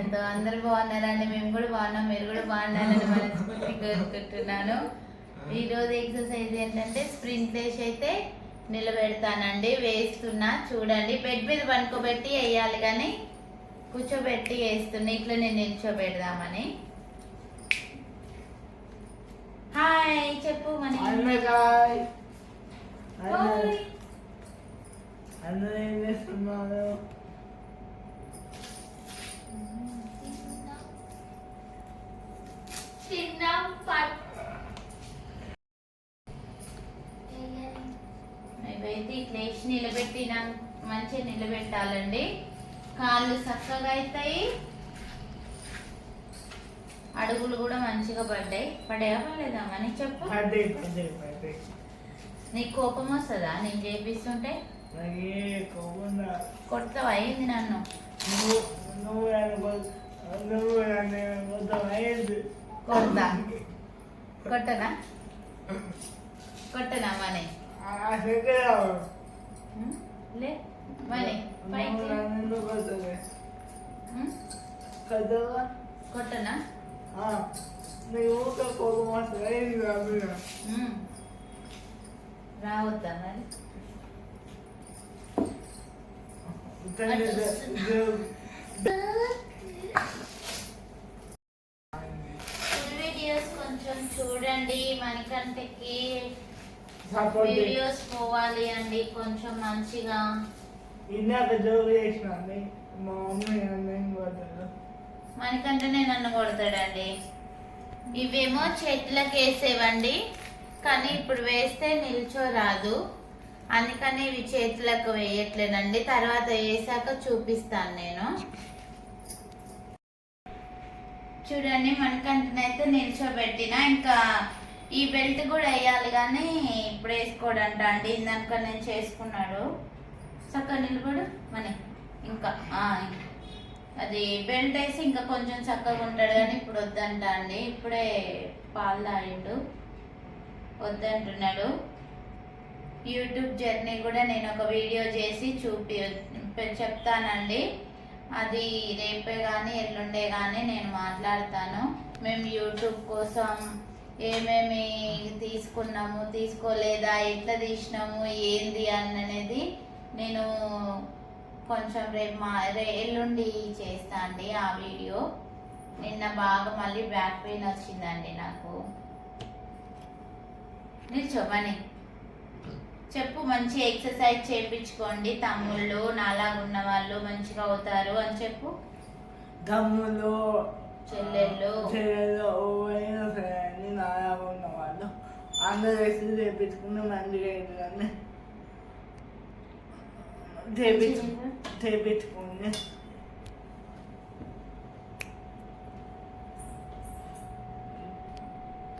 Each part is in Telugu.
దీవెనలతో అందరూ బాగున్నారండి మేము కూడా బాగున్నాం మీరు కూడా బాగున్నారని మనస్ఫూర్తి కోరుకుంటున్నాను. ఈ రోజు ఎక్సర్సైజ్ ఏంటంటే స్ప్రింట్ లేసి అయితే నిలబెడతానండి వేస్తున్నా చూడండి. బెడ్ మీద పనుకోబెట్టి వేయాలి కానీ కూర్చోబెట్టి వేస్తున్నా. ఇట్లా నేను నిల్చోబెడదామని. హాయ్ చెప్పు మన. తిన్నాం పట్ మేమైతే ఇట్లా వేసి నిలబెట్టినా మంచిగా నిలబెట్టాలండి. కాళ్ళు చక్కగా అవుతాయి. అడుగులు కూడా మంచిగా పడ్డాయి. పడ్డాయా పడలేదా అని చెప్పు? నీకు కోపం వస్తుందా? నేను చేపిస్తుంటే? కొడతావా? అయింది నన్ను? నువ్వు నువ్వు కొడతా కొట్టనా? కొట్టనా మనీ? లే మనీ కొట్టనా. రావద్దా మరి? కొంచెం చూడండి చేయి. వీడియోస్ పోవాలి అండి కొంచెం మంచిగా. ఇందాక జోగు చేసిన మా మమ్మీ నన్ను కొట్టదు మనకంటేనే నన్ను కొడతాడండి. ఇవేమో చేతులకు వేసేవండి కానీ ఇప్పుడు వేస్తే నిల్చోరాదు. అందుకని ఇవి చేతులకు వేయట్లేదండి. తర్వాత వేసాక చూపిస్తాను నేను. చూడండి మనకంటనైతే నిల్చోబెట్టిన. ఇంకా ఈ బెల్ట్ కూడా వేయాలి కానీ ఇప్పుడు వేసుకోడంట అండి. ఇందాక నేను చేసుకున్నాడు చక్కగా నిలబడు మనీ. ఇంకా అది బెల్ట్ వేసి ఇంకా కొంచెం చక్కగా ఉంటాడు కానీ ఇప్పుడు వద్దంట అండి. ఇప్పుడే పాలు తాగిండు. వద్దంటున్నాడు. యూట్యూబ్ జర్నీ కూడా నేను ఒక వీడియో చేసి చూపి చెప్తానండి. అది రేపే కానీ ఎల్లుండే కానీ నేను మాట్లాడతాను. మేము యూట్యూబ్ కోసం ఏమేమి తీసుకున్నాము తీసుకోలేదా ఎట్లా తీసినాము ఏంది అనేది నేను కొంచెం రేపు మా రే ఎల్లుండి చేస్తా అండి ఆ వీడియో. నిన్న బాగా మళ్ళీ బ్యాక్ పెయిన్ వచ్చిందండి నాకు. నిల్చోమని చెప్పు మంచి ఎక్సర్సైజ్ చేయించుకోండి. తమ్ముళ్ళు నాలాగా ఉన్న వాళ్ళు మంచిగా అవుతారు అని చెప్పు. తమ్ముళ్ళు చెల్లెళ్ళు. చెల్లెళ్ళు ఎవరైనా సరే అండి నాలా ఉన్న వాళ్ళు అందరూ వేసి చేపించుకుని మంచిగా అవుతుందని చేపించు చేపించుకుని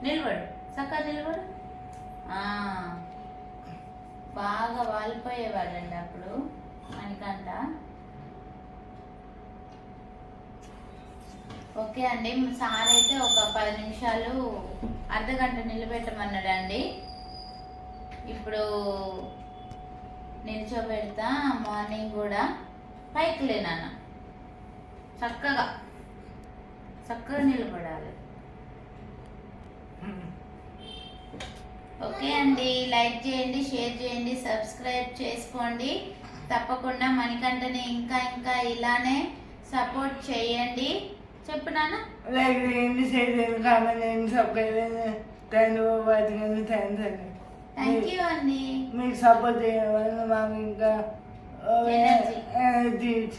నిలబడు. చక్కగా నిలబడు. ఆ, బాగా వాలిపోయేవాళ్ళండి అప్పుడు మనకంట ఓకే అండి సార్ అయితే ఒక పది నిమిషాలు అర్ధ గంట నిలబెట్టమన్నాడండి. ఇప్పుడు నిల్చోబెడతా మార్నింగ్ కూడా పైకి లేనా చక్కగా చక్కగా నిలబడాలి. ఓకే అండి. లైక్ చేయండి షేర్ చేయండి సబ్స్క్రైబ్ చేసుకోండి. తప్పకుండా మనకంటనే ఇంకా ఇంకా ఇలానే సపోర్ట్ చేయండి. చెప్పు నాన్న. లైక్ చేయండి షేర్ చేయండి కామెంట్ చేయండి సబ్స్క్రైబ్ చేయండి. వాటికి థ్యాంక్స్ అండి. థ్యాంక్ యూ అండి. మీకు సపోర్ట్ చేయడం వల్ల మాకు ఇంకా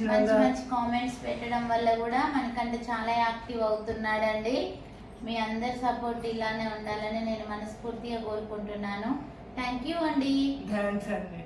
మంచి మంచి కామెంట్స్ పెట్టడం వల్ల కూడా మనకంటే చాలా యాక్టివ్ అవుతున్నాడండి. మీ అందరి సపోర్ట్ ఇలానే ఉండాలని నేను మనస్ఫూర్తిగా కోరుకుంటున్నాను. థ్యాంక్ యూ అండి థ్యాంక్స్ అండి